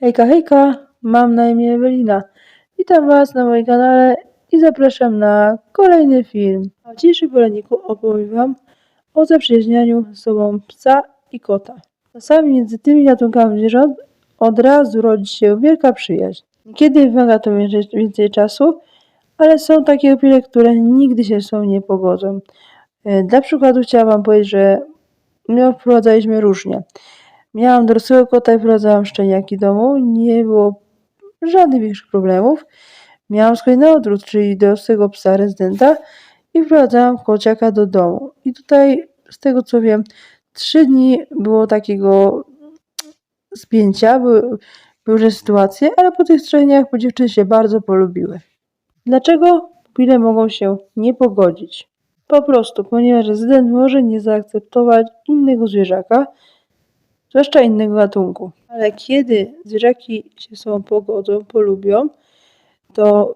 Hejka, hejka, mam na imię Ewelina. Witam Was na moim kanale i zapraszam na kolejny film. W dzisiejszym poradniku opowiem Wam o zaprzyjaźnianiu z sobą psa i kota. Czasami między tymi gatunkami zwierząt od razu rodzi się wielka przyjaźń. Kiedy wymaga to więcej- czasu, ale są takie opinie, które nigdy się z nie pogodzą. E, Dla przykładu chciałam Wam powiedzieć, że my wprowadzaliśmy różnie. Miałam dorosłego kota i wprowadzałam szczeniaki do domu. Nie było żadnych większych problemów. Miałam z na odwrót, czyli dorosłego psa rezydenta i wprowadzałam kociaka do domu. I tutaj, z tego co wiem, trzy dni było takiego spięcia, były różne sytuacje, ale po tych trzech dniach po dziewczyny się bardzo polubiły. Dlaczego pupile mogą się nie pogodzić? Po prostu, ponieważ rezydent może nie zaakceptować innego zwierzaka, zwłaszcza innego gatunku. Ale kiedy zwierzaki się sobą pogodzą, polubią, to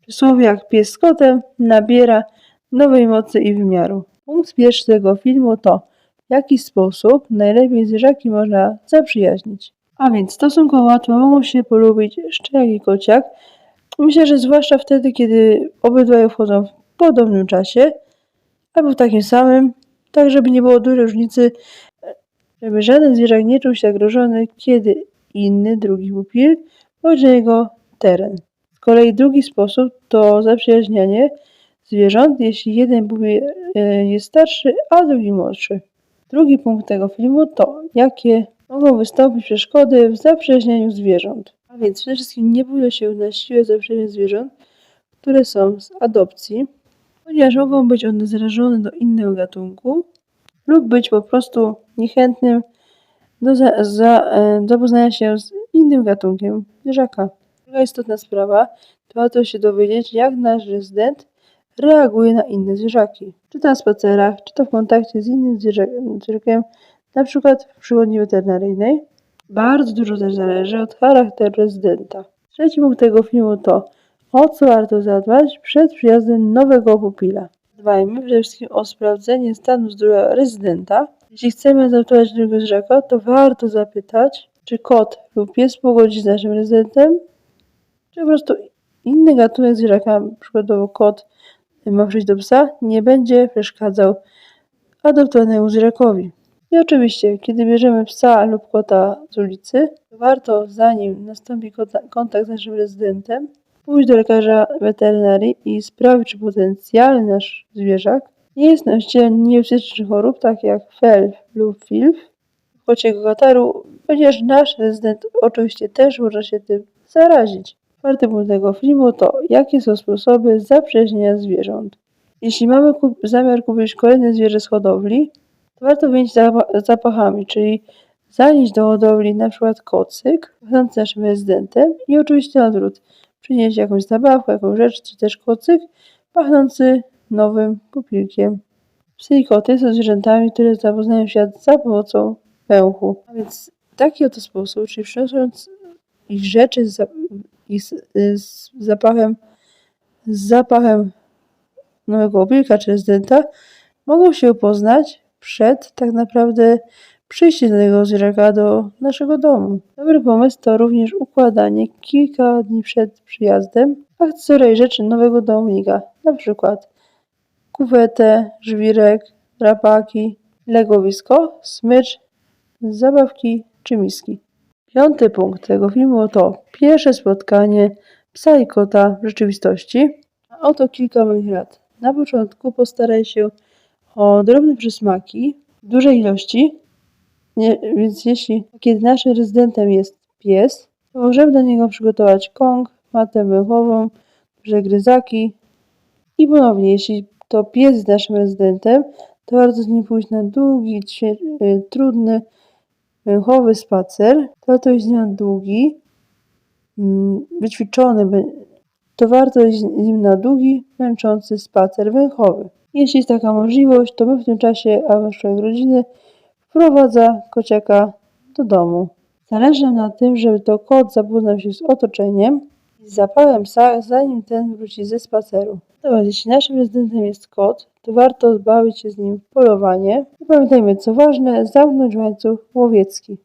przysłowie jak pies z kotem nabiera nowej mocy i wymiaru. Punkt pierwszy tego filmu to w jaki sposób najlepiej zwierzaki można zaprzyjaźnić. A więc stosunkowo łatwo mogą się polubić szczeniak i kociak. Myślę, że zwłaszcza wtedy, kiedy obydwaj wchodzą w podobnym czasie albo w takim samym, tak żeby nie było dużej różnicy żeby żaden zwierzak nie czuł się zagrożony, kiedy inny, drugi pupil wchodzi na jego teren. Z kolei drugi sposób to zaprzyjaźnianie zwierząt, jeśli jeden pupil e, jest starszy, a drugi młodszy. Drugi punkt tego filmu to, jakie mogą wystąpić przeszkody w zaprzyjaźnianiu zwierząt. A więc przede wszystkim nie powinno się na siłę zaprzyjaźniać zwierząt, które są z adopcji, ponieważ mogą być one zrażone do innego gatunku, lub być po prostu niechętnym do za, za, e, zapoznania się z innym gatunkiem zwierzaka. Druga istotna sprawa to warto się dowiedzieć, jak nasz rezydent reaguje na inne zwierzaki. Czy to na spacerach, czy to w kontakcie z innym zwierzak- zwierzakiem, na przykład w przychodni weterynaryjnej. Bardzo dużo też zależy od charakteru rezydenta. Trzeci punkt tego filmu to, o co warto zadbać przed przyjazdem nowego pupila. Dbajmy przede wszystkim o sprawdzenie stanu zdrowia rezydenta. Jeśli chcemy adoptować drugiego zwierzaka, to warto zapytać, czy kot lub pies pogodzi z naszym rezydentem, czy po prostu inny gatunek zwierzaka, przykładowo kot ma przyjść do psa, nie będzie przeszkadzał adoptowanemu zwierzakowi. I oczywiście, kiedy bierzemy psa lub kota z ulicy, to warto, zanim nastąpi kontakt z naszym rezydentem, pójść do lekarza weterynarii i sprawdzić, czy potencjalny nasz zwierzak nie jest nosicielem niebezpiecznych chorób, takich jak fel lub filf, kociego kataru, ponieważ nasz rezydent oczywiście też może się tym zarazić. Czwarty punkt tego filmu to, jakie są sposoby zaprzyjaźnienia zwierząt. Jeśli mamy kup- zamiar kupić kolejne zwierzę z hodowli, to warto wymienić zapa- zapachami, czyli zanieść do hodowli na przykład kocyk, pachnący naszym rezydentem i oczywiście na odwrót. Przynieść jakąś zabawkę, jakąś rzecz, czy też kocyk pachnący nowym pupilkiem. Psy i koty są zwierzętami, które zapoznają świat za pomocą pęchu. A więc w taki oto sposób, czyli przynosząc ich rzeczy z, ich z, z zapachem, z zapachem nowego opieka czy rezydenta, mogą się poznać przed tak naprawdę przyjściem danego zwierzaka do naszego domu. Dobry pomysł to również układanie kilka dni przed przyjazdem akcesoria rzeczy nowego domownika, na przykład kuwetę, żwirek, drapaki, legowisko, smycz, zabawki czy miski. Piąty punkt tego filmu to pierwsze spotkanie psa i kota w rzeczywistości. A oto kilka moich rad. Na początku postaraj się o drobne przysmaki w dużej ilości, nie, więc jeśli kiedy naszym rezydentem jest pies, to możemy do niego przygotować kąg, matę węchową, gryzaki i ponownie, jeśli to pies jest naszym rezydentem, to warto z nim pójść na długi, y, trudny, węchowy spacer. To to jest na długi, mm, wyćwiczony, to warto iść z nim na długi, męczący spacer węchowy. Jeśli jest taka możliwość, to my w tym czasie, a nasz człowiek rodziny wprowadza kociaka do domu. Zależy na tym, żeby to kot zapoznał się z otoczeniem i zapałem psa, zanim ten wróci ze spaceru. Natomiast jeśli naszym rezydentem jest kot, to warto bawić się z nim w polowanie. I pamiętajmy, co ważne, zamknąć łańcuch łowiecki.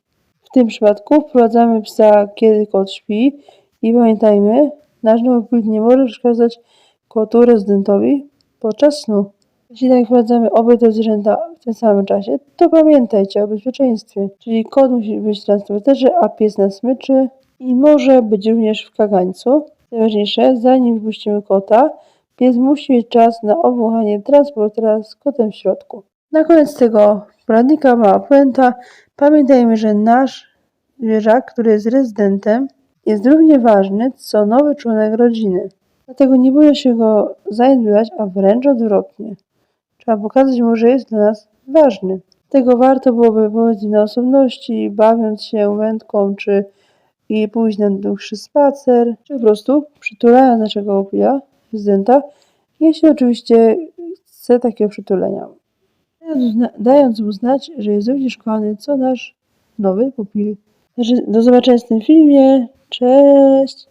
W tym przypadku wprowadzamy psa, kiedy kot śpi i pamiętajmy, nasz nowy płyn nie może przeszkadzać kotu rezydentowi podczas snu. Jeśli tak wprowadzamy obie te zwierzęta w tym samym czasie, to pamiętajcie o bezpieczeństwie. Czyli kot musi być w transporterze, a pies na smyczy i może być również w kagańcu. Najważniejsze, zanim wypuścimy kota, pies musi mieć czas na obwąchanie transportera z kotem w środku. Na koniec tego poradnika mała puenta. Pamiętajmy, że nasz zwierzak, który jest rezydentem, jest równie ważny, co nowy członek rodziny. Dlatego nie bójmy się go zaniedbywać, a wręcz odwrotnie. Trzeba pokazać mu, że jest dla nas ważny. Tego warto byłoby powiedzieć na osobności, bawiąc się wędką, czy i pójść na dłuższy spacer, czy po prostu przytulając naszego opia, prezydenta, jeśli oczywiście chce takiego przytulenia. Dając, mu znać, że jest również kochany, co nasz nowy pupil. Także do zobaczenia w tym filmie. Cześć!